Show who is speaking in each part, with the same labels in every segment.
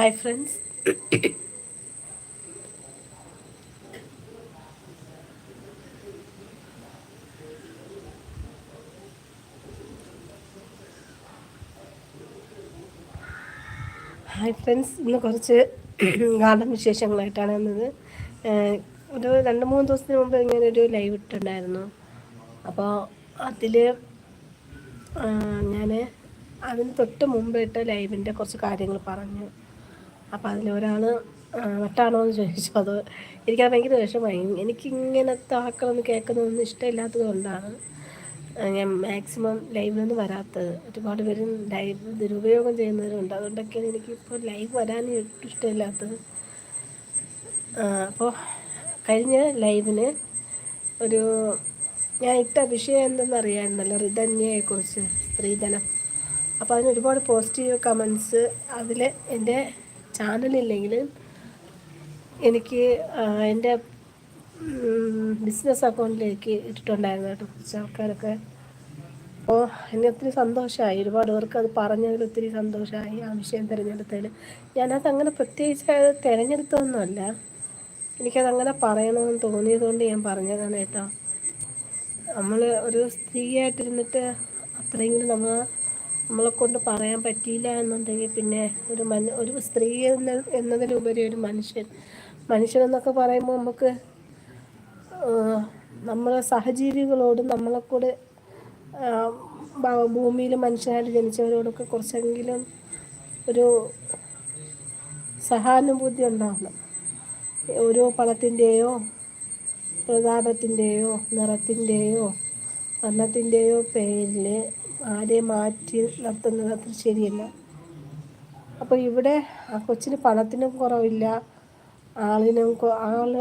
Speaker 1: Hi friends hi friends ഇന്ന് കുറച്ച് garden വിശേഷങ്ങളായിട്ടാണ് വന്നത്. ഒരു രണ്ട് മൂന്ന് ദിവസത്തിന് മുമ്പ് ഇങ്ങനെ ഒരു ലൈവ് ഇട്ടുണ്ടായിരുന്നു അപ്പോൾ അതിൽ ഞാൻ അതിന് തൊട്ട് മുമ്പ് ഇട്ട ലൈവിന്റെ കുറച്ച് കാര്യങ്ങൾ പറഞ്ഞു. അപ്പോൾ അതിലൊരാൾ എന്ന് ചോദിച്ചു. അത് എനിക്കത് ഭയങ്കര വിഷമമായി എനിക്കിങ്ങനത്തെ ആക്കളൊന്നും കേൾക്കുന്നതൊന്നും ഇഷ്ടമില്ലാത്തത് കൊണ്ടാണ് ഞാൻ മാക്സിമം ലൈവിലൊന്നും വരാത്തത്. ഒരുപാട് പേര് ലൈവ് ദുരുപയോഗം ചെയ്യുന്നവരുണ്ട്. അതുകൊണ്ടൊക്കെയാണ് എനിക്കിപ്പോൾ ലൈവ് വരാൻ ഒട്ടും ഇഷ്ടമില്ലാത്തത്. അപ്പോൾ കഴിഞ്ഞ ലൈവിന് ഒരു ഞാൻ ഇട്ട വിഷയം എന്തെന്നറിയായിരുന്നല്ലോ? റിധന്യയെക്കുറിച്ച് സ്ത്രീധനം. അപ്പോൾ അതിന് ഒരുപാട് പോസിറ്റീവ് കമൻസ് അതിൽ എന്റെ ചാനലില്ലെങ്കിൽ എനിക്ക് എന്റെ ബിസിനസ് അക്കൗണ്ടിലേക്ക് ഇട്ടിട്ടുണ്ടായിരുന്നു കേട്ടോ കുറച്ച് ആൾക്കാരൊക്കെ. അപ്പോൾ എന്നെ ഒത്തിരി സന്തോഷമായി ഒരുപാട് പേർക്ക് അത് പറഞ്ഞതിൽ ഒത്തിരി സന്തോഷമായി ആ വിഷയം തിരഞ്ഞെടുത്തതിൽ. ഞാനത് അങ്ങനെ പ്രത്യേകിച്ച് തിരഞ്ഞെടുത്തതൊന്നുമല്ല. എനിക്കതങ്ങനെ പറയണമെന്ന് തോന്നിയതുകൊണ്ട് ഞാൻ പറഞ്ഞതാണ് കേട്ടോ. നമ്മൾ ഒരു സ്ത്രീയായിട്ടിരുന്നിട്ട് അത്രയെങ്കിലും നമ്മൾ നമ്മളെ കൊണ്ട് പറയാൻ പറ്റിയില്ല എന്നുണ്ടെങ്കിൽ പിന്നെ ഒരു മനു ഒരു സ്ത്രീ എന്ന എന്നതിലുപരി ഒരു മനുഷ്യൻ. മനുഷ്യൻ എന്നൊക്കെ പറയുമ്പോൾ നമുക്ക് നമ്മളെ സഹജീവികളോടും നമ്മളെ കൂടെ ഭൂമിയിൽ മനുഷ്യനായിട്ട് ജനിച്ചവരോടൊക്കെ കുറച്ചെങ്കിലും ഒരു സഹാനുഭൂതി ഉണ്ടാവണം. ഓരോ പണത്തിന്റെയോ പ്രതാപത്തിന്റെയോ നിറത്തിന്റെയോ വർണത്തിന്റെയോ പേരിൽ ആരെ മാറ്റി നിർത്തുന്നത് അത്ര ശരിയല്ല. അപ്പോൾ ഇവിടെ ആ കൊച്ചിന് പണത്തിനും കുറവില്ല. ആളിനും ആൾ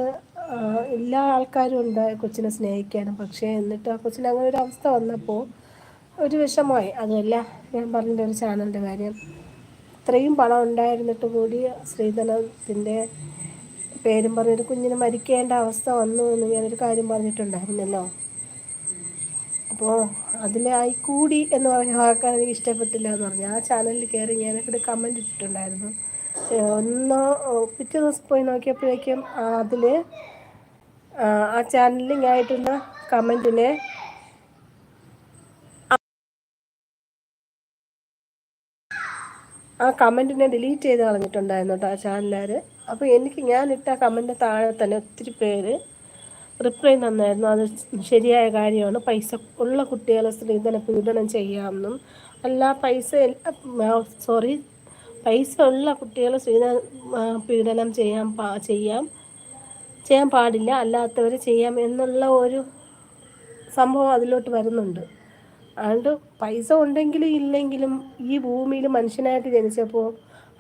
Speaker 1: എല്ലാ ആൾക്കാരും ഉണ്ട് കൊച്ചിനെ സ്നേഹിക്കാനും. പക്ഷേ എന്നിട്ട് ആ കൊച്ചിന് അങ്ങനെ ഒരു അവസ്ഥ വന്നപ്പോൾ ഒരു വിഷമമായി. അതല്ല ഞാൻ പറഞ്ഞ ഒരു ചാനലിന്റെ കാര്യം. ഇത്രയും പണം ഉണ്ടായിരുന്നിട്ട് കൂടി സ്ത്രീധനത്തിന്റെ പേരും പറഞ്ഞൊരു കുഞ്ഞിനെ മരിക്കേണ്ട അവസ്ഥ വന്നു എന്ന് ഞാനൊരു കാര്യം പറഞ്ഞിട്ടുണ്ടായിരുന്നല്ലോ. അപ്പോൾ അതിലായി കൂടി എന്ന് പറഞ്ഞ വാക്കാൻ എനിക്ക് ഇഷ്ടപ്പെട്ടില്ല എന്ന് പറഞ്ഞു. ആ ചാനലിൽ കയറി ഞാനൊക്കെ കമന്റ് ഇട്ടിട്ടുണ്ടായിരുന്നു. ഒന്നോ പിറ്റേ ദിവസം പോയി നോക്കിയപ്പോഴേക്കും അതിൽ ആ ചാനലിൽ ഞാൻ ഇട്ടുന്ന കമന്റിനെ ആ കമന്റിനെ ഡിലീറ്റ് ചെയ്ത് കളഞ്ഞിട്ടുണ്ടായിരുന്നു കേട്ടോ ആ ചാനലുകാർ അപ്പോൾ എനിക്ക് ഞാൻ ഇട്ട കമന്റ് താഴെ തന്നെ ഒത്തിരി പേര് റിപ്ലൈ തന്നായിരുന്നു. അത് ശരിയായ കാര്യമാണ്. പൈസ ഉള്ള കുട്ടികളെ സ്ത്രീധന പീഡനം ചെയ്യാമെന്നും അല്ല പൈസ സോറി പൈസ ഉള്ള കുട്ടികളെ സ്ത്രീധന പീഡനം ചെയ്യാൻ പാ ചെയ്യാം ചെയ്യാൻ പാടില്ല അല്ലാത്തവർ ചെയ്യാം എന്നുള്ള ഒരു സംഭവം അതിലോട്ട് വരുന്നുണ്ട്. അതുകൊണ്ട് പൈസ ഉണ്ടെങ്കിലും ഇല്ലെങ്കിലും ഈ ഭൂമിയിൽ മനുഷ്യനായിട്ട് ജനിച്ചപ്പോൾ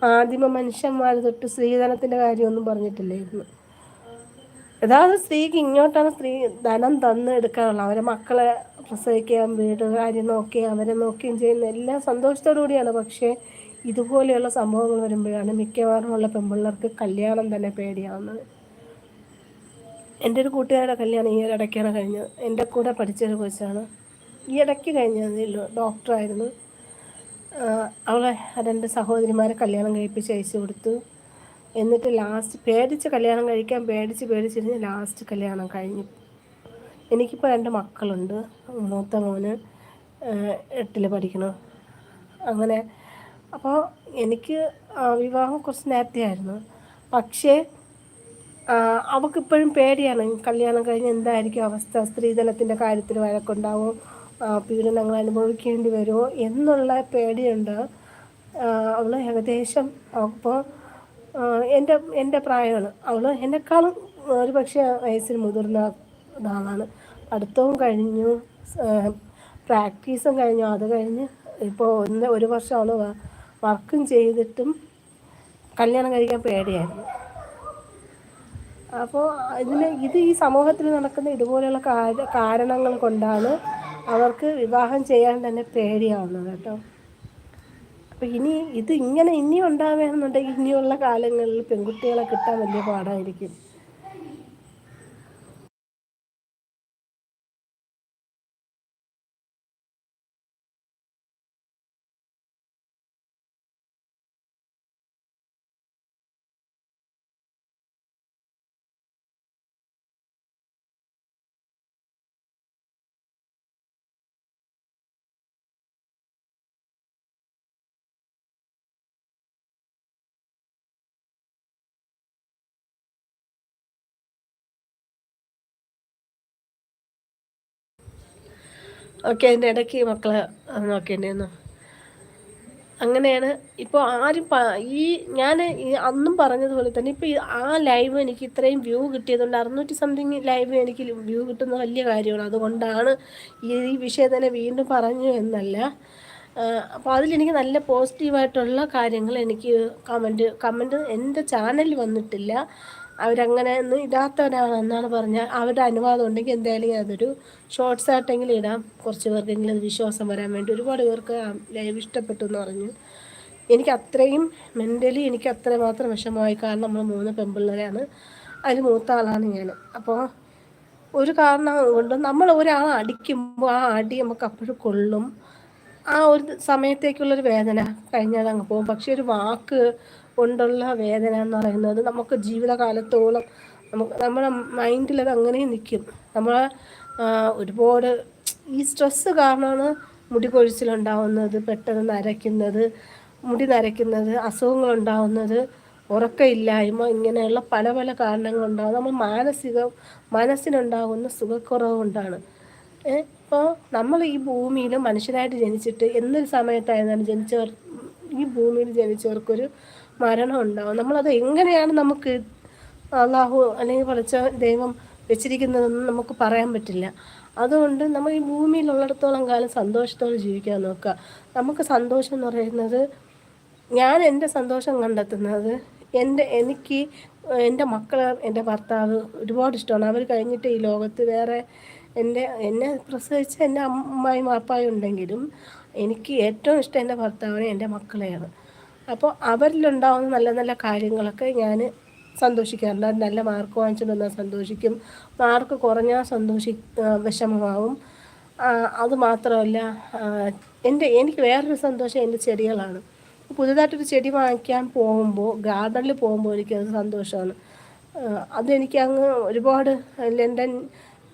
Speaker 1: ആദിമ മനുഷ്യന്മാർ തൊട്ട് സ്ത്രീധനത്തിന്റെ കാര്യമൊന്നും പറഞ്ഞിട്ടില്ലായിരുന്നു. യഥാർത്ഥ സ്ത്രീക്ക് ഇങ്ങോട്ടാണ് സ്ത്രീ ധനം തന്ന് എടുക്കാനുള്ളത് അവരെ മക്കളെ പ്രസവിക്കുകയും വീട് കാര്യം നോക്കുകയും അവരെ നോക്കുകയും ചെയ്യുന്ന എല്ലാം സന്തോഷത്തോടു കൂടിയാണ്. പക്ഷേ ഇതുപോലെയുള്ള സംഭവങ്ങൾ വരുമ്പോഴാണ് മിക്കവാറും ഉള്ള പെൺപിള്ളേർക്ക് കല്യാണം തന്നെ പേടിയാവുന്നത്. എന്റെ ഒരു കൂട്ടുകാരുടെ കല്യാണം ഈ ഇടയ്ക്കാണ് കഴിഞ്ഞത്. എന്റെ കൂടെ പഠിച്ചൊരു കൊച്ചാണ്. ഈ ഇടയ്ക്ക് കഴിഞ്ഞതേ ഡോക്ടറായിരുന്നു. അവളെ രണ്ട് സഹോദരിമാരെ കല്യാണം കഴിപ്പിച്ച് അയച്ചു കൊടുത്തു. എന്നിട്ട് ലാസ്റ്റ് പേടിച്ച് കല്യാണം കഴിക്കാൻ പേടിച്ച് പേടിച്ചിരുന്ന് ലാസ്റ്റ് കല്യാണം കഴിഞ്ഞു. എനിക്കിപ്പോൾ രണ്ട് മക്കളുണ്ട്. മൂത്ത മോന് എട്ടിൽ പഠിക്കണം അങ്ങനെ അപ്പോൾ എനിക്ക് വിവാഹം കുറച്ച് നേരത്തെ ആയിരുന്നു. പക്ഷേ അവൾക്കിപ്പോഴും പേടിയാണ്. കല്യാണം കഴിഞ്ഞ് എന്തായിരിക്കും അവസ്ഥ? സ്ത്രീധനത്തിന്റെ കാര്യത്തിൽ വഴക്കുണ്ടാവും. പീഡനങ്ങൾ അനുഭവിക്കേണ്ടി വരുമോ? എന്നുള്ള പേടിയുണ്ട്. അവൾ ഏകദേശം അപ്പോൾ എന്റെ എന്റെ പ്രായമാണ്. അവൾ എന്നെക്കാളും ഒരു പക്ഷേ വയസ്സിന് മുതിർന്ന ആളാണ് പഠിത്തവും കഴിഞ്ഞു പ്രാക്ടീസും കഴിഞ്ഞു അത് കഴിഞ്ഞ് ഇപ്പോൾ ഒന്ന് ഒരു വർഷം അവൾ വർക്കും ചെയ്തിട്ടും കല്യാണം കഴിക്കാൻ പേടിയായിരുന്നു. അപ്പോൾ ഇതിന് ഇത് ഈ സമൂഹത്തിൽ നടക്കുന്ന ഇതുപോലെയുള്ള കാരണങ്ങൾ കൊണ്ടാണ് അവർക്ക് വിവാഹം ചെയ്യാൻ തന്നെ പേടിയാവുന്നത് കേട്ടോ. അപ്പോൾ ഇനി ഇത് ഇങ്ങനെ ഇനി ഉണ്ടാവുകയാണെന്നുണ്ടെങ്കിൽ ഇനിയുള്ള കാലങ്ങളിൽ പെൺകുട്ടികളെ കിട്ടാൻ വലിയ പാടായിരിക്കും. ഓക്കെ അതിന്റെ ഇടയ്ക്ക് മക്കളെ നോക്കേണ്ടിയെന്നു അങ്ങനെയാണ് ഇപ്പോൾ ആരും ഈ ഞാൻ അന്നും പറഞ്ഞതുപോലെ തന്നെ ഇപ്പോൾ ആ ലൈവ് എനിക്ക് ഇത്രയും വ്യൂ കിട്ടിയതുകൊണ്ട് അറുന്നൂറ്റി സംതിങ് ലൈവ് എനിക്ക് വ്യൂ കിട്ടുന്ന വലിയ കാര്യമാണ്. അതുകൊണ്ടാണ് ഈ വിഷയം തന്നെ വീണ്ടും പറഞ്ഞു എന്നല്ല. അപ്പോൾ അതിലെനിക്ക് നല്ല പോസിറ്റീവായിട്ടുള്ള കാര്യങ്ങൾ എനിക്ക് കമന്റ് കമന്റ് എന്റെ ചാനലിൽ വന്നിട്ടില്ല. അവരങ്ങനെ ഒന്നും ഇടാത്തവരാണെന്നാണ് പറഞ്ഞാൽ അവരുടെ അനുവാദം ഉണ്ടെങ്കിൽ എന്തായാലും അതൊരു ഷോർട്സ് ആയിട്ടെങ്കിലും ഇടാം. കുറച്ച് പേർക്കെങ്കിലും അത് വിശ്വാസം വരാൻ വേണ്ടി ഒരുപാട് പേർക്ക് ലൈവ് ഇഷ്ടപ്പെട്ടു എന്ന് പറഞ്ഞു. എനിക്ക് അത്രയും മെന്റലി എനിക്ക് അത്ര മാത്രം വിഷമമായി. കാരണം നമ്മൾ മൂന്ന് പെമ്പിള്ളേരാണ്. അതിൽ മൂത്ത ആളാണ് ഞാൻ. അപ്പോൾ ഒരു കാരണം കൊണ്ട് നമ്മൾ ഒരാളെ അടിക്കുമ്പോൾ ആ അടി നമുക്ക് അപ്പോഴും കൊള്ളും. ആ ഒരു സമയത്തേക്കുള്ളൊരു വേദന കഴിഞ്ഞാൽ അങ്ങ് പോകും. പക്ഷെ ഒരു വാക്ക് കൊണ്ടുള്ള വേദന എന്ന് പറയുന്നത് നമുക്ക് ജീവിതകാലത്തോളം നമുക്ക് നമ്മുടെ മൈൻഡിൽ അത് അങ്ങനെ നിൽക്കും. നമ്മൾ ഒരുപാട് ഈ സ്ട്രെസ്സ് കാരണമാണ് മുടി കൊഴിച്ചിലുണ്ടാവുന്നത് പെട്ടെന്ന് നരയ്ക്കുന്നത് മുടി നരയ്ക്കുന്നത് അസുഖങ്ങളുണ്ടാവുന്നത് ഉറക്കമില്ലായ്മ ഇങ്ങനെയുള്ള പല പല കാരണങ്ങളുണ്ടാകും നമ്മൾ മാനസിക മനസ്സിനുണ്ടാകുന്ന സുഖക്കുറവ് കൊണ്ടാണ്. ഇപ്പോൾ നമ്മൾ ഈ ഭൂമിയിൽ മനുഷ്യരായിട്ട് ജനിച്ചിട്ട് എന്നൊരു സമയത്തായിരുന്നാലും ജനിച്ചവർ ഈ ഭൂമിയിൽ ജനിച്ചവർക്കൊരു മരണം ഉണ്ടാവും. നമ്മളത് എങ്ങനെയാണ് നമുക്ക് അള്ളാഹു അല്ലെങ്കിൽ പഠിച്ച ദൈവം വെച്ചിരിക്കുന്നതെന്ന് നമുക്ക് പറയാൻ പറ്റില്ല. അതുകൊണ്ട് നമ്മൾ ഈ ഭൂമിയിലുള്ളിടത്തോളം കാലം സന്തോഷത്തോടെ ജീവിക്കാൻ നോക്കുക. നമുക്ക് സന്തോഷം എന്ന് പറയുന്നത് ഞാൻ എന്റെ സന്തോഷം കണ്ടെത്തുന്നത് എന്റെ എനിക്ക് എന്റെ മക്കൾ എന്റെ ഭർത്താവ് ഒരുപാട് ഇഷ്ടമാണ്. അവർ കഴിഞ്ഞിട്ട് ഈ ലോകത്ത് വേറെ എന്റെ എന്നെ പ്രസവിച്ച എന്റെ അമ്മായി മാപ്പായും ഉണ്ടെങ്കിലും എനിക്ക് ഏറ്റവും ഇഷ്ടം എന്റെ ഭർത്താവിനെ എന്റെ മക്കളെയാണ്. അപ്പോൾ അവരിലുണ്ടാവുന്ന നല്ല നല്ല കാര്യങ്ങളൊക്കെ ഞാൻ സന്തോഷിക്കാറുണ്ട്. നല്ല മാർക്ക് വാങ്ങിച്ചിട്ട് വന്നാൽ സന്തോഷിക്കും. മാർക്ക് കുറഞ്ഞാൽ സന്തോഷി വിഷമമാവും. അത് മാത്രമല്ല എന്റെ എനിക്ക് വേറൊരു സന്തോഷം എന്റെ ചെടികളാണ്. പുതുതായിട്ടൊരു ചെടി വാങ്ങിക്കാൻ പോകുമ്പോൾ ഗാർഡനിൽ പോകുമ്പോൾ എനിക്കത് സന്തോഷമാണ്. അതെനിക്ക് അങ്ങ് ഒരുപാട് ലണ്ടൻ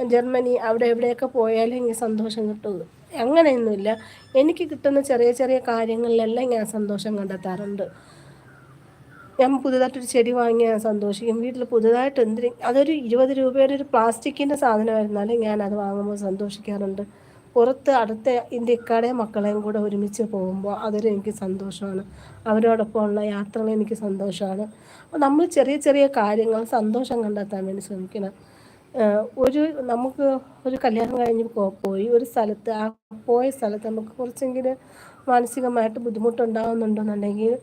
Speaker 1: ജർമ്മനി അവിടെ എവിടെയൊക്കെ പോയാലും എനിക്ക് സന്തോഷം കിട്ടുള്ളൂ അങ്ങനെയൊന്നുമില്ല. എനിക്ക് കിട്ടുന്ന ചെറിയ ചെറിയ കാര്യങ്ങളിലെല്ലാം ഞാൻ സന്തോഷം കണ്ടെത്താറുണ്ട്. ഞാൻ പുതുതായിട്ടൊരു ചെടി വാങ്ങി ഞാൻ സന്തോഷിക്കും. വീട്ടിൽ പുതുതായിട്ട് എന്തിനും അതൊരു ഇരുപത് രൂപയുടെ ഒരു പ്ലാസ്റ്റിക്കിന്റെ സാധനമായിരുന്നാലും ഞാൻ അത് വാങ്ങുമ്പോൾ സന്തോഷിക്കാറുണ്ട്. പുറത്ത് അടുത്ത ഇന്ത്യക്കാരെയും മക്കളെയും കൂടെ ഒരുമിച്ച് പോകുമ്പോൾ അതൊരു എനിക്ക് സന്തോഷമാണ്. അവരോടൊപ്പമുള്ള യാത്രകൾ എനിക്ക് സന്തോഷമാണ്. നമ്മൾ ചെറിയ ചെറിയ കാര്യങ്ങൾ സന്തോഷം കണ്ടെത്താൻ വേണ്ടി ശ്രമിക്കണം. ഒരു നമുക്ക് ഒരു കല്യാണം കഴിഞ്ഞ് പോയി ഒരു സ്ഥലത്ത് ആ പോയ സ്ഥലത്ത് നമുക്ക് കുറച്ചെങ്കിലും മാനസികമായിട്ട് ബുദ്ധിമുട്ടുണ്ടാകുന്നുണ്ടെന്നുണ്ടെങ്കിൽ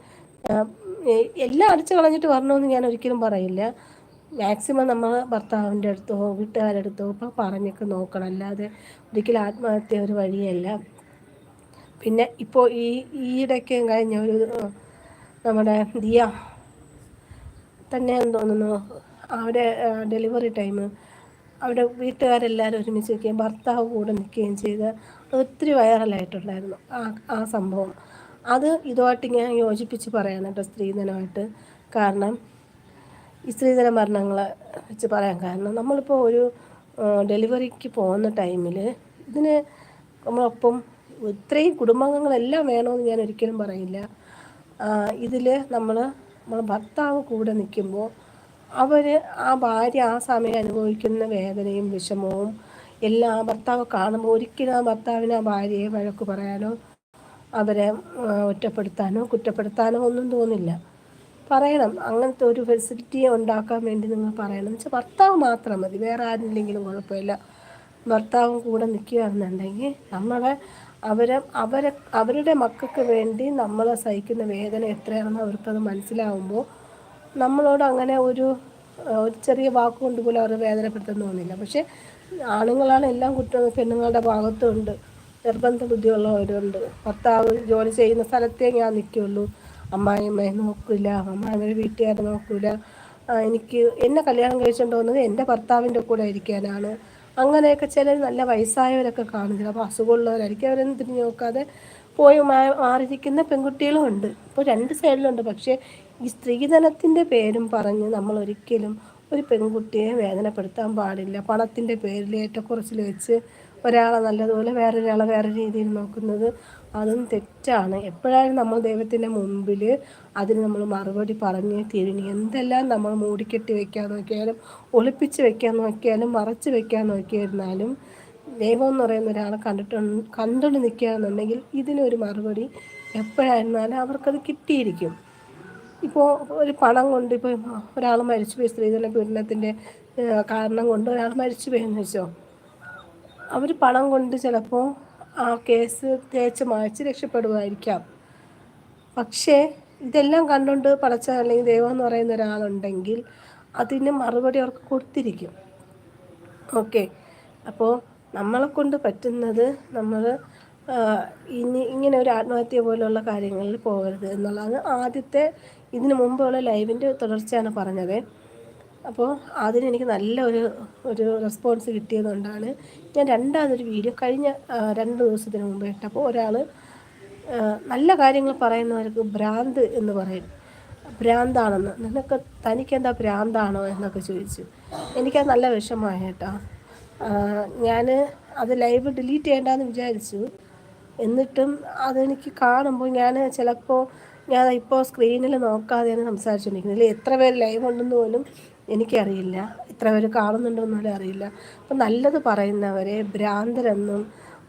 Speaker 1: എല്ലാം അടിച്ചു കളഞ്ഞിട്ട് വരണമെന്ന് ഞാൻ ഒരിക്കലും പറയില്ല. മാക്സിമം നമ്മൾ ഭർത്താവിന്റെ അടുത്തോ വീട്ടുകാരുടെ അടുത്തോ ഇപ്പോൾ പറഞ്ഞൊക്കെ നോക്കണം. അല്ലാതെ ഒരിക്കലും ആത്മഹത്യ ഒരു വഴിയല്ല. പിന്നെ ഇപ്പോൾ ഈ ഈയിടയ്ക്ക് കഴിഞ്ഞ ഒരു നമ്മുടെ ദിയ തന്നെ തോന്നുന്നു അവിടെ ഡെലിവറി ടൈം അവിടെ വീട്ടുകാരെല്ലാവരും ഒരുമിച്ച് നിൽക്കുകയും ഭർത്താവ് കൂടെ നിൽക്കുകയും ചെയ്ത് ഒത്തിരി വൈറലായിട്ടുണ്ടായിരുന്നു ആ ആ സംഭവം. അത് ഇതുമായിട്ട് ഞാൻ യോജിപ്പിച്ച് പറയാൻ കേട്ടോ സ്ത്രീധനമായിട്ട്. കാരണം ഈ സ്ത്രീധന മരണങ്ങളെ വെച്ച് പറയാൻ കാരണം നമ്മളിപ്പോൾ ഒരു ഡെലിവറിക്ക് പോകുന്ന ടൈമിൽ ഇതിന് നമ്മളൊപ്പം ഇത്രയും കുടുംബാംഗങ്ങളെല്ലാം വേണമെന്ന് ഞാൻ ഒരിക്കലും പറയില്ല. ഇതിൽ നമ്മൾ നമ്മൾ ഭർത്താവ് കൂടെ നിൽക്കുമ്പോൾ അവർ ആ ഭാര്യ ആ സമയം അനുഭവിക്കുന്ന വേദനയും വിഷമവും എല്ലാം ഭർത്താവ് കാണുമ്പോൾ ഒരിക്കലും ആ ഭർത്താവിന് ആ ഭാര്യയെ വഴക്ക് പറയാനോ അവരെ ഒറ്റപ്പെടുത്താനോ കുറ്റപ്പെടുത്താനോ ഒന്നും തോന്നില്ല. പറയണം. അങ്ങനത്തെ ഒരു ഫെസിലിറ്റി ഉണ്ടാക്കാൻ വേണ്ടി നിങ്ങൾ പറയണം. എന്ന് വെച്ചാൽ ഭർത്താവ് മാത്രം മതി. വേറെ ആരില്ലെങ്കിലും കുഴപ്പമില്ല. ഭർത്താവും കൂടെ നിൽക്കുകയാണെന്നുണ്ടെങ്കിൽ നമ്മളെ അവരെ അവരെ അവരുടെ മക്കൾക്ക് വേണ്ടി നമ്മളെ സഹിക്കുന്ന വേദന എത്രയാണെന്ന് അവർക്കത് മനസ്സിലാവുമ്പോൾ നമ്മളോട് അങ്ങനെ ഒരു ഒരു ചെറിയ വാക്കുകൊണ്ട് പോലും അവരെ വേദനപ്പെടുത്തുന്ന തോന്നില്ല പക്ഷേ ആണുങ്ങളാണ് എല്ലാം കുറ്റം പെണ്ണുങ്ങളുടെ ഭാഗത്തുണ്ട്. നിർബന്ധ ബുദ്ധിയുള്ളവരുണ്ട്. ഭർത്താവ് ജോലി ചെയ്യുന്ന സ്ഥലത്തേ ഞാൻ നിൽക്കുള്ളൂ. അമ്മായിമ്മയെ നോക്കില്ല അമ്മായിമ്മയുടെ വീട്ടുകാരെ നോക്കില്ല എനിക്ക് എന്നെ കല്യാണം കഴിച്ചുകൊണ്ട് വന്നത് എന്റെ ഭർത്താവിന്റെ കൂടെ ഇരിക്കാനാണ്. അങ്ങനെയൊക്കെ ചിലർ നല്ല വയസ്സായവരൊക്കെ കാണുന്നില്ല. അപ്പോൾ അസുഖമുള്ളവരായിരിക്കും. അവരൊന്നും തിരിഞ്ഞു നോക്കാതെ പോയി മാറിയിരിക്കുന്ന പെൺകുട്ടികളും ഉണ്ട്. ഇപ്പോൾ രണ്ട് സൈഡിലുണ്ട്. പക്ഷേ ഈ സ്ത്രീധനത്തിന്റെ പേരും പറഞ്ഞ് നമ്മൾ ഒരിക്കലും ഒരു പെൺകുട്ടിയെ വേദനപ്പെടുത്താൻ പാടില്ല. പണത്തിന്റെ പേരിൽ ഏറ്റക്കുറച്ചിൽ വെച്ച് ഒരാളെ നല്ലതുപോലെ വേറൊരാളെ വേറെ രീതിയിൽ നോക്കുന്നത് അതും തെറ്റാണ്. എപ്പോഴായാലും നമ്മൾ ദൈവത്തിന്റെ മുമ്പിൽ അതിന് നമ്മൾ മറുപടി പറഞ്ഞ് തിരിഞ്ഞ് എന്തെല്ലാം നമ്മൾ മൂടിക്കെട്ടി വെക്കാൻ നോക്കിയാലും ഒളിപ്പിച്ച് വെക്കാൻ നോക്കിയാലും മറച്ച് വെക്കാൻ നോക്കിയിരുന്നാലും ദൈവം എന്ന് പറയുന്ന ഒരാളെ കണ്ടിട്ട് കണ്ടുകൊണ്ട് നിൽക്കുകയാണെന്നുണ്ടെങ്കിൽ ഇതിനൊരു മറുപടി എപ്പോഴായിരുന്നാലും അവർക്കത് കിട്ടിയിരിക്കും. ഇപ്പോൾ ഒരു പണം കൊണ്ട് ഇപ്പോൾ ഒരാൾ മരിച്ചു പോയി സ്ത്രീധന പീഡനത്തിന്റെ കാരണം കൊണ്ട് ഒരാൾ മരിച്ചു പോയെന്ന് വെച്ചോ? അവർ പണം കൊണ്ട് ചിലപ്പോൾ ആ കേസ് തേച്ച് മായ്ച്ച് രക്ഷപ്പെടുമായിരിക്കാം പക്ഷേ ഇതെല്ലാം കണ്ടുകൊണ്ട് പടച്ച അല്ലെങ്കിൽ ദൈവം എന്ന് പറയുന്ന ഒരാളുണ്ടെങ്കിൽ അതിന് മറുപടി അവർക്ക് കൊടുത്തിരിക്കും. ഓക്കെ. അപ്പോൾ നമ്മളെ കൊണ്ട് പറ്റുന്നത് നമ്മൾ ഇനി ഇങ്ങനെ ഒരു ആത്മഹത്യ പോലുള്ള കാര്യങ്ങളിൽ പോകരുത് എന്നുള്ളതാണ് ആദ്യത്തെ ഇതിനു മുമ്പുള്ള ലൈവിന്റെ തുടർച്ചയാണ് പറഞ്ഞത്. അപ്പോൾ അതിന് എനിക്ക് നല്ല ഒരു ഒരു റെസ്പോൺസ് കിട്ടിയതുകൊണ്ടാണ് ഞാൻ രണ്ടാമതൊരു വീഡിയോ കഴിഞ്ഞ രണ്ട് ദിവസത്തിന് മുമ്പ് ഇട്ടപ്പോൾ ഒരാൾ നല്ല കാര്യങ്ങൾ പറയുന്നവർക്ക് ഭ്രാന്ത് എന്ന് പറയും. ഭ്രാന്താണെന്ന്. നിനക്ക് തനിക്കെന്താ ഭ്രാന്താണോ എന്നൊക്കെ ചോദിച്ചു. എനിക്കത് നല്ല വിഷമമായ കേട്ടോ. ഞാൻ അത് ലൈവ് ഡിലീറ്റ് ചെയ്യേണ്ടെന്ന് വിചാരിച്ചു. എന്നിട്ടും അതെനിക്ക് കാണുമ്പോൾ ഞാൻ ചിലപ്പോൾ ഞാൻ ഇപ്പോൾ സ്ക്രീനിൽ നോക്കാതെയാണ് സംസാരിച്ചുകൊണ്ടിരിക്കുന്നത് എത്ര പേര് ലൈവ് ഉണ്ടെന്ന് പോലും എനിക്കറിയില്ല. ഇത്ര പേര് കാണുന്നുണ്ടോയെന്നോലും അറിയില്ല. അപ്പം നല്ലത് പറയുന്നവരെ ഭ്രാന്തരെന്നും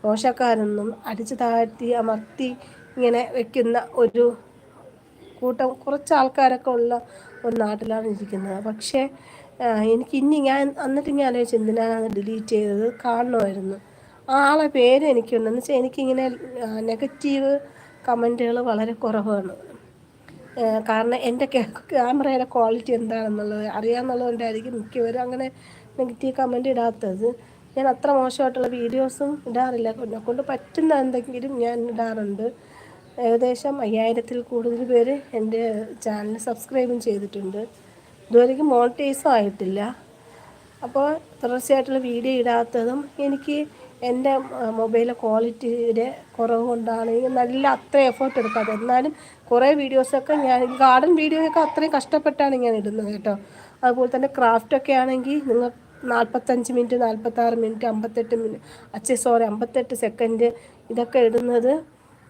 Speaker 1: മോശക്കാരെന്നും അടിച്ചു താഴ്ത്തി അമർത്തി ഇങ്ങനെ വെക്കുന്ന ഒരു കൂട്ടം കുറച്ച് ആൾക്കാരൊക്കെ ഉള്ള ഒരു നാട്ടിലാണ് ഇരിക്കുന്നത്. പക്ഷേ എനിക്ക് ഇനി ഞാൻ എന്നിട്ട് ഞാൻ ആലോചിച്ചു എന്തിനാണ് ഡിലീറ്റ് ചെയ്തത് കാണണമായിരുന്നു. ആ ആളെ പേര് എനിക്കുണ്ടെന്ന് വെച്ചാൽ എനിക്കിങ്ങനെ നെഗറ്റീവ് കമന്റുകൾ വളരെ കുറവാണ്. കാരണം എന്റെ ക്യാമറയുടെ ക്വാളിറ്റി എന്താണെന്നുള്ളത് അറിയാമെന്നുള്ളതുകൊണ്ടായിരിക്കും മിക്കവരും അങ്ങനെ നെഗറ്റീവ് കമന്റ് ഇടാത്തത്. ഞാൻ അത്ര മോശമായിട്ടുള്ള വീഡിയോസും ഇടാറില്ല. എന്നെ കൊണ്ട് പറ്റുന്ന എന്തെങ്കിലും ഞാൻ ഇടാറുണ്ട്. ഏകദേശം അയ്യായിരത്തിൽ കൂടുതൽ പേര് എന്റെ ചാനൽ സബ്സ്ക്രൈബും ചെയ്തിട്ടുണ്ട്. ഇതുവരെ മോണിറ്റൈസും ആയിട്ടില്ല. അപ്പോൾ തുടർച്ചയായിട്ടുള്ള വീഡിയോ ഇടാത്തതും എനിക്ക് എന്റെ മൊബൈലിലെ ക്വാളിറ്റിയുടെ കുറവ് കൊണ്ടാണ് നല്ല അത്ര എഫേർട്ട് എടുക്കാതെ എന്നാലും കുറേ വീഡിയോസൊക്കെ ഞാൻ ഗാർഡൻ വീഡിയോയൊക്കെ അത്രയും കഷ്ടപ്പെട്ടാണ് ഞാൻ ഇടുന്നത് കേട്ടോ. അതുപോലെ തന്നെ ക്രാഫ്റ്റൊക്കെ ആണെങ്കിൽ നിങ്ങൾ നാൽപ്പത്തഞ്ച് മിനിറ്റ് നാൽപ്പത്താറ് മിനിറ്റ് അമ്പത്തെട്ട് മിനിറ്റ് അച്ഛ സോറി അമ്പത്തെട്ട് സെക്കൻഡ് ഇതൊക്കെ ഇടുന്നത്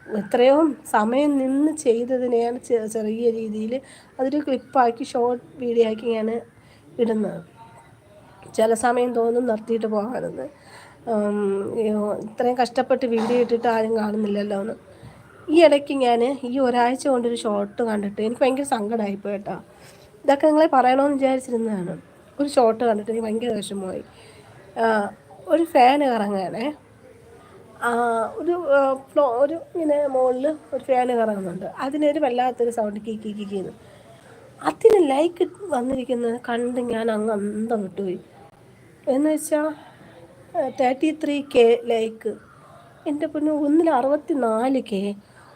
Speaker 1: എത്രയോ സമയം നിന്ന് ചെയ്തതിനെയാണ് ചെറിയ രീതിയിൽ അതൊരു ക്ലിപ്പാക്കി ഷോർട്ട് വീഡിയോ ആക്കി ഞാൻ ഇടുന്നത്. ചില സമയം തോന്നും നിർത്തിയിട്ട് പോകാനെന്ന് ഇത്രയും കഷ്ടപ്പെട്ട് വീഡിയോ ഇട്ടിട്ട് ആരും കാണുന്നില്ലല്ലോ എന്ന്. ഈ ഇടയ്ക്ക് ഞാൻ ഈ ഒരാഴ്ച കൊണ്ടൊരു ഷോർട്ട് കണ്ടിട്ട് എനിക്ക് ഭയങ്കര സങ്കടമായിപ്പോയി കേട്ടോ. ഇതൊക്കെ നിങ്ങളെ പറയണമെന്ന് വിചാരിച്ചിരുന്നതാണ്. ഒരു ഷോട്ട് കണ്ടിട്ട് എനിക്ക് ഭയങ്കര വിഷമമായി. ഒരു ഫാൻ കറങ്ങുകയാണേ ഒരു ഫ്ലോ ഒരു ഇങ്ങനെ മുകളിൽ ഒരു ഫാൻ കറങ്ങുന്നുണ്ട്. അതിനൊരു വല്ലാത്തൊരു സൗണ്ട് കീക്കി കീക്കിന്ന് അതിന് ലൈക്ക് വന്നിരിക്കുന്നത് കണ്ട് ഞാൻ അങ്ങ് അന്തം വിട്ടുപോയി. എന്ന് വെച്ചാൽ തേർട്ടി ത്രീ കെ ലൈക്ക് എന്റെ പിന്നെ ഒന്നിൽ അറുപത്തി നാല് കെ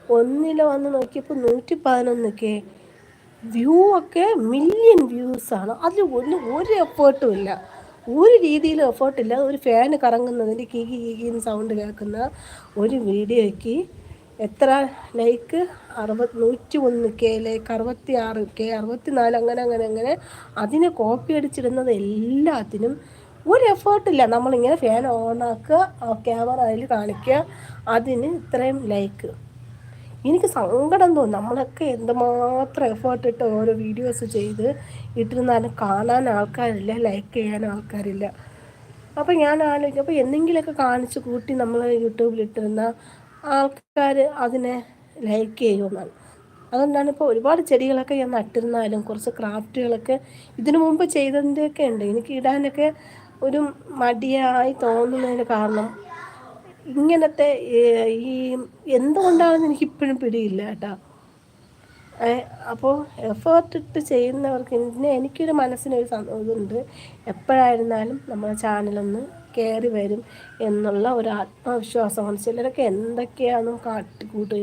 Speaker 1: ഒന്നിൽ വന്ന് നോക്കിയപ്പോൾ നൂറ്റി പതിനൊന്ന് കെ വ്യൂ ഒക്കെ മില്യൺ വ്യൂസാണ് അതിൽ ഒന്നും ഒരു എഫേർട്ടും ഇല്ല. ഒരു രീതിയിലും എഫേർട്ടില്ല ഒരു ഫാൻ കറങ്ങുന്നതിന്റെ കീകി കീകിന്ന് സൗണ്ട് കേൾക്കുന്ന ഒരു വീഡിയോയ്ക്ക് എത്ര ലൈക്ക് അറുപത് നൂറ്റി ഒന്ന് കെ ലൈക്ക് അറുപത്തി ആറ് കെ അറുപത്തി നാല് അങ്ങനെ അങ്ങനെ അങ്ങനെ. അതിനെ കോപ്പി അടിച്ചിടുന്നത് എല്ലാത്തിനും ഒരു എഫേർട്ടില്ല നമ്മളിങ്ങനെ ഫാൻ ഓണാക്കുക ക്യാമറ അതിൽ കാണിക്കുക. അതിന് ഇത്രയും ലൈക്ക് എനിക്ക് സങ്കടം തോന്നും. നമ്മളൊക്കെ എന്തുമാത്രം എഫേർട്ട് ഇട്ട് ഓരോ വീഡിയോസ് ചെയ്ത് ഇട്ടിരുന്നാലും കാണാൻ ആൾക്കാരില്ല ലൈക്ക് ചെയ്യാൻ ആൾക്കാരില്ല. അപ്പോൾ ഞാൻ ആലോചിക്കും. അപ്പോൾ എന്തെങ്കിലുമൊക്കെ കാണിച്ച് കൂട്ടി നമ്മൾ യൂട്യൂബിലിട്ടിരുന്ന ആൾക്കാർ അതിനെ ലൈക്ക് ചെയ്യുമെന്നാണ്. അതുകൊണ്ടാണ് ഇപ്പോൾ ഒരുപാട് ചെടികളൊക്കെ ഞാൻ നട്ടിരുന്നാലും കുറച്ച് ക്രാഫ്റ്റുകളൊക്കെ ഇതിനു മുമ്പ് ചെയ്തതിന്റെയൊക്കെ ഉണ്ട്. എനിക്ക് ഇടാനൊക്കെ ഒരു മടിയായി തോന്നുന്നതിന് കാരണം ഇങ്ങനത്തെ ഈ എന്തുകൊണ്ടാണെന്ന് എനിക്കിപ്പോഴും പിടിയില്ല കേട്ടോ. അപ്പോൾ എഫേർട്ട് ഇട്ട് ചെയ്യുന്നവർക്ക് പിന്നെ എനിക്കൊരു മനസ്സിനൊരു ഇതുണ്ട്. എപ്പോഴായിരുന്നാലും നമ്മുടെ ചാനലൊന്ന് കയറി വരും എന്നുള്ള ഒരു ആത്മവിശ്വാസമാണ് ചിലരൊക്കെ എന്തൊക്കെയാണ് കാട്ടിക്കൂട്ടി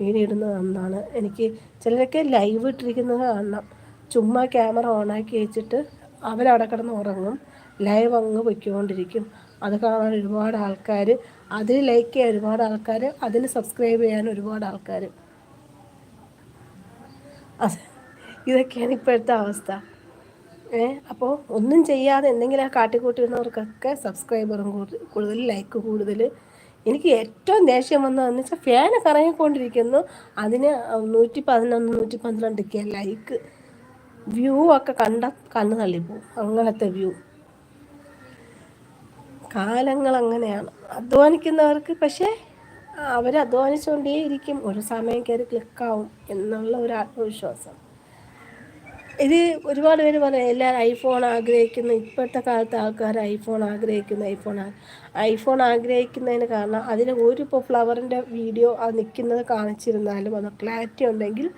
Speaker 1: വീണിടുന്നതെന്നാണ് എനിക്ക് ചിലരൊക്കെ ലൈവ് ഇട്ടിരിക്കുന്നത് കാണണം. ചുമ്മാ ക്യാമറ ഓണാക്കി വെച്ചിട്ട് അവരവിടെ കിടന്ന് ഉറങ്ങും. ലൈവ് അങ്ങ് പൊയ്ക്കൊണ്ടിരിക്കും. അത് കാണാൻ ഒരുപാട് ആൾക്കാർ അത് ലൈക്ക് ചെയ്യാൻ ഒരുപാട് ആൾക്കാർ അതിന് സബ്സ്ക്രൈബ് ചെയ്യാൻ ഒരുപാട് ആൾക്കാർ അത്. ഇതൊക്കെയാണ് ഇപ്പോഴത്തെ അവസ്ഥ. ഏ? അപ്പോൾ ഒന്നും ചെയ്യാതെ എന്തെങ്കിലും ആ കാട്ടിക്കൂട്ടിരുന്നവർക്കൊക്കെ സബ്സ്ക്രൈബറും കൂടുതൽ ലൈക്ക് കൂടുതൽ. എനിക്ക് ഏറ്റവും ദേഷ്യം വന്നതെന്ന് വെച്ചാൽ ഫാൻ കറങ്ങിക്കൊണ്ടിരിക്കുന്നു. അതിന് നൂറ്റി പതിനൊന്ന് നൂറ്റി പന്ത്രണ്ട് കെ ലൈക്ക് വ്യൂ ഒക്കെ കണ്ട കണ്ണ് തള്ളിപ്പോവും അങ്ങനത്തെ വ്യൂ കാലങ്ങൾ അങ്ങനെയാണ്. അധ്വാനിക്കുന്നവർക്ക് പക്ഷേ അവർ അധ്വാനിച്ചുകൊണ്ടേയിരിക്കും ഒരു സമയം കയറി ക്ലിക്കാവും എന്നുള്ള ഒരു ആത്മവിശ്വാസം. ഇത് ഒരുപാട് പേര് പറയാം എല്ലാവരും ഐഫോൺ ആഗ്രഹിക്കുന്നു. ഇപ്പോഴത്തെ കാലത്ത് ആൾക്കാർ ഐഫോൺ ആഗ്രഹിക്കുന്നു ഐഫോൺ ഐഫോൺ ആഗ്രഹിക്കുന്നതിന് കാരണം അതിന് ഒരു ഇപ്പോൾ ഫ്ലവറിന്റെ വീഡിയോ അത് നിൽക്കുന്നത് കാണിച്ചിരുന്നാലും അത് ക്ലാരിറ്റി ഉണ്ടെങ്കിൽ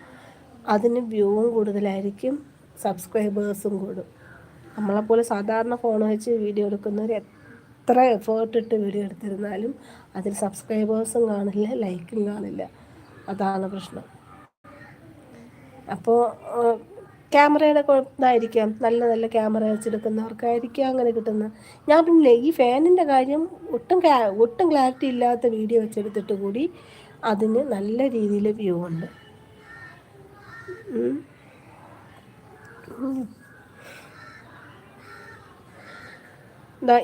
Speaker 1: അതിന് വ്യൂവും കൂടുതലായിരിക്കും. സബ്സ്ക്രൈബേഴ്സും കൂടും. നമ്മളെപ്പോലെ സാധാരണ ഫോൺ വെച്ച് വീഡിയോ എടുക്കുന്നവർ എത്ര എഫേർട്ട് ഇട്ട് വീഡിയോ എടുത്തിരുന്നാലും അതിൽ സബ്സ്ക്രൈബേഴ്സും കാണില്ല ലൈക്കും കാണില്ല. അതാണ് പ്രശ്നം. അപ്പോൾ ക്യാമറയുടെ ഇതായിരിക്കാം. നല്ല നല്ല ക്യാമറ വെച്ചെടുക്കുന്നവർക്കായിരിക്കും അങ്ങനെ കിട്ടുന്നത് ഞാൻ പിന്നെ ഈ ഫാനിന്റെ കാര്യം ഒട്ടും ഒട്ടും ക്ലാരിറ്റി ഇല്ലാത്ത വീഡിയോ വെച്ചെടുത്തിട്ട് കൂടി അതിന് നല്ല രീതിയിൽ വ്യൂ ഉണ്ട്.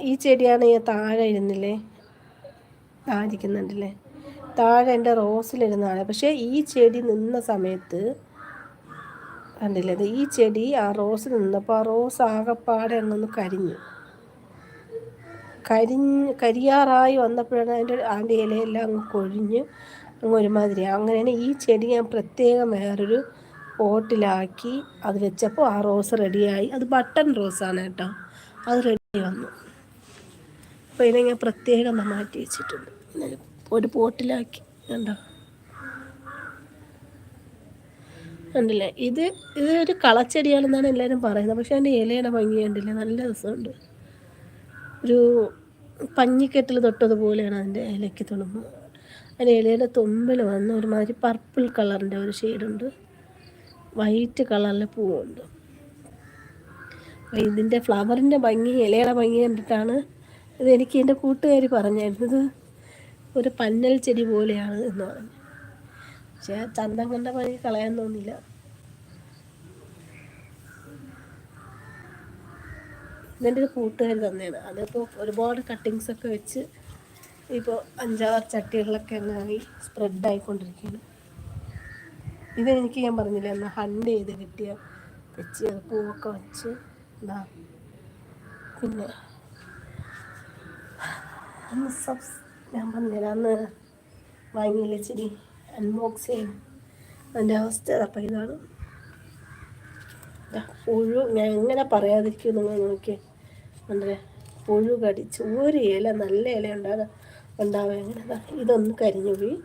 Speaker 1: ഈ ചെടിയാണ് ഞാൻ താഴെ ഇരുന്നില്ലേ താഴെ താഴെ എന്റെ റോസിലിരുന്നാണ് പക്ഷേ ഈ ചെടി നിന്ന സമയത്ത് കണ്ടില്ലേ? ഈ ചെടി ആ റോസിൽ നിന്നപ്പോൾ ആ റോസ് ആകെപ്പാടെ അങ്ങൊന്ന് കരിഞ്ഞു. കരിഞ്ഞ് കരിയാറായി വന്നപ്പോഴാണ് അതിന്റെ അതിന്റെ ഇലയെല്ലാം അങ്ങ് കൊഴിഞ്ഞ് അങ്ങ് ഒരുമാതിരി അങ്ങനെയാണ് ഈ ചെടി ഞാൻ പ്രത്യേകം വേറൊരു പോട്ടിലാക്കി അത് വെച്ചപ്പോൾ ആ റോസ് റെഡിയായി. അത് ബട്ടൺ റോസാണ് കേട്ടോ. അത് റെഡി വന്നു. അപ്പോൾ ഇതിനെ ഞാൻ പ്രത്യേകം മാറ്റി വെച്ചിട്ടുണ്ട്. ഒരു പോട്ടിലാക്കി. കണ്ടോ? കണ്ടില്ലേ? ഇത് ഇത് ഒരു കളച്ചെടിയാണെന്നാണ് എല്ലാവരും പറയുന്നത്. പക്ഷേ അതിന്റെ ഇലയുടെ ഭംഗി കണ്ടില്ലേ? നല്ല രസമുണ്ട്. ഒരു പഞ്ഞിക്കെട്ടിൽ തൊട്ടതുപോലെയാണ് അതിന്റെ ഇലയ്ക്ക് തുളുമ്പ് അതിന്റെ ഇലയുടെ തുമ്പിൽ വന്ന് ഒരുമാതിരി പർപ്പിൾ കളറിന്റെ ഒരു ഷെയ്ഡുണ്ട്. വൈറ്റ് കളറിലെ പൂവുണ്ട്. ഇതിന്റെ ഫ്ലവറിന്റെ ഭംഗി ഇലയുടെ ഭംഗി കണ്ടിട്ടാണ് ഇത് എനിക്ക് എന്റെ കൂട്ടുകാർ പറഞ്ഞായിരുന്നു ഒരു പന്നൽ ചെടി പോലെയാണ് എന്ന് പറഞ്ഞു. പക്ഷേ ചന്തം കണ്ട പണി കളയാൻ തോന്നില്ല ഇതെന്റെ ഒരു കൂട്ടുകാർ തന്നെയാണ് അതിപ്പോൾ ഒരുപാട് കട്ടിങ്സൊക്കെ വെച്ച് ഇപ്പോൾ അഞ്ചാറ് ചട്ടികളിലൊക്കെ അങ്ങായി സ്പ്രെഡ് ആയിക്കൊണ്ടിരിക്കുകയാണ്. ഇതെനിക്ക് ഞാൻ പറഞ്ഞില്ല എന്നാൽ ഹണ്ട് ചെയ്ത് കിട്ടിയ വെച്ച് അത് പൂവൊക്കെ വെച്ച് എന്താ പിന്നെ അന്ന് സബ്സ് ഞാൻ പറഞ്ഞില്ല അന്ന് വാങ്ങിയില്ല ചെടി അൺബോക്സ് ചെയ്യും അതിന്റെ അവസ്ഥ അപ്പം ഇതാണ്. പുഴു ഞാൻ എങ്ങനെ പറയാതിരിക്കും നിങ്ങൾ നോക്കി നമ്മുടെ പുഴു കടിച്ച് ഒരു ഇല നല്ല ഇല ഉണ്ടാകാം ഉണ്ടാവുക എങ്ങനെ ഇതൊന്ന് കരിഞ്ഞു പോയി.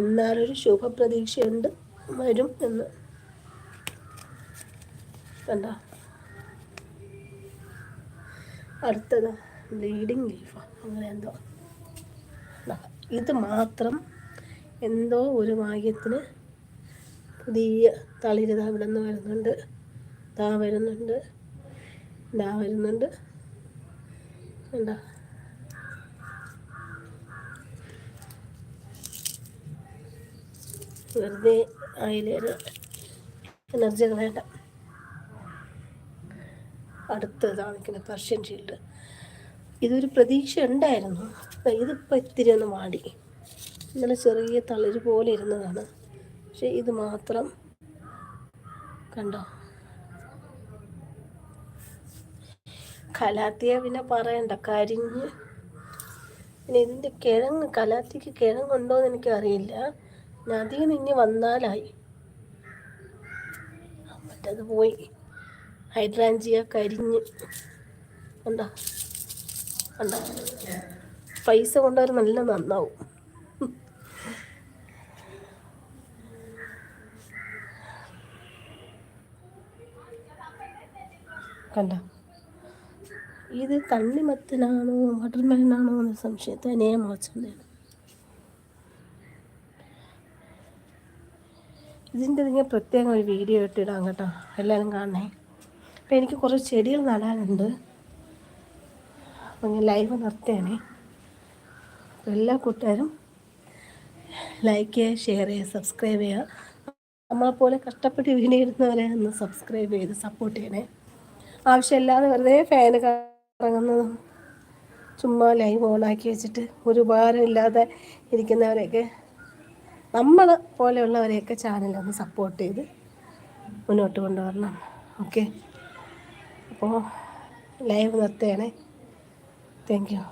Speaker 1: എന്നാലൊരു ശുഭപ്രതീക്ഷയുണ്ട്. വരും എന്ന്. എന്താ? അടുത്തത് ബ്ലീഡിങ് ലീഫാണ് അങ്ങനെ എന്തോ. ഇത് മാത്രം എന്തോ ഒരു ഭാഗ്യത്തിന് പുതിയ തളിര് ഇവിടെ നിന്ന് വരുന്നുണ്ട്. ദാ വരുന്നുണ്ട്. ദാ വരുന്നുണ്ട്. എന്താ? വെറുതെ അതിലൊരു എനർജി വേണ്ട. അടുത്തതാണ് നിൽക്കുന്നത് പർഷ്യൻ ഷീൽഡ് ഇതൊരു പ്രതീക്ഷ ഉണ്ടായിരുന്നു. ഇതിപ്പോൾ ഇത്തിരി ഒന്ന് മാടി ഇന്നലെ ചെറിയ തളിര് പോലെ ഇരുന്നതാണ്. പക്ഷെ ഇത് മാത്രം കണ്ടോ? കലാത്തിയ പിന്നെ പറയണ്ട. കരിഞ്ഞ്. പിന്നെ ഇതിന്റെ കിഴങ്ങ്? കലാത്തിക്ക് കിഴങ്ങുണ്ടോ എന്ന് എനിക്കറിയില്ല. നദിയിൽ നിന്നി വന്നാലായി. മറ്റത് പോയി. ഹൈഡ്രാഞ്ചിയ കരിഞ്ഞ്. എന്താ എന്താ പൈസ കൊണ്ടവർ നല്ല നന്നാവും. കണ്ട? ഇത് തണ്ണിമത്തനാണോ വാട്ടർമെലനാണോ എന്ന സംശയത്തെ അനേ മോച്ചതാണ് ഇതിന്റെ നിങ്ങൾ പ്രത്യേകം ഒരു വീഡിയോ ഇട്ടിടാം കേട്ടോ. എല്ലാവരും കാണണേ. അപ്പം എനിക്ക് കുറച്ച് ചെടികൾ നടാനുണ്ട്. അപ്പം ഞാൻ ലൈവ് നിർത്തുകയാണേ എല്ലാ കൂട്ടുകാരും ലൈക്ക് ചെയ്യുക ഷെയർ ചെയ്യുക സബ്സ്ക്രൈബ് ചെയ്യുക. നമ്മളെപ്പോലെ കഷ്ടപ്പെട്ട് വീഡിയോ ഇടുന്നവരെ ഒന്ന് സബ്സ്ക്രൈബ് ചെയ്ത് സപ്പോർട്ട് ചെയ്യണേ. ആവശ്യമില്ലാതെ വെറുതെ ഫാന് കറങ്ങുന്നതും ചുമ്മാ ലൈവ് ഓണാക്കി വെച്ചിട്ട് ഒരു ഉപകാരമില്ലാതെ ഇരിക്കുന്നവരെയൊക്കെ നമ്മൾ പോലെയുള്ളവരെയൊക്കെ ചാനലൊന്ന് സപ്പോർട്ട് ചെയ്ത് മുന്നോട്ട് കൊണ്ടുവരണം. ഓക്കെ അപ്പോൾ ലൈവ് നിർത്തുകയാണേ. Thank you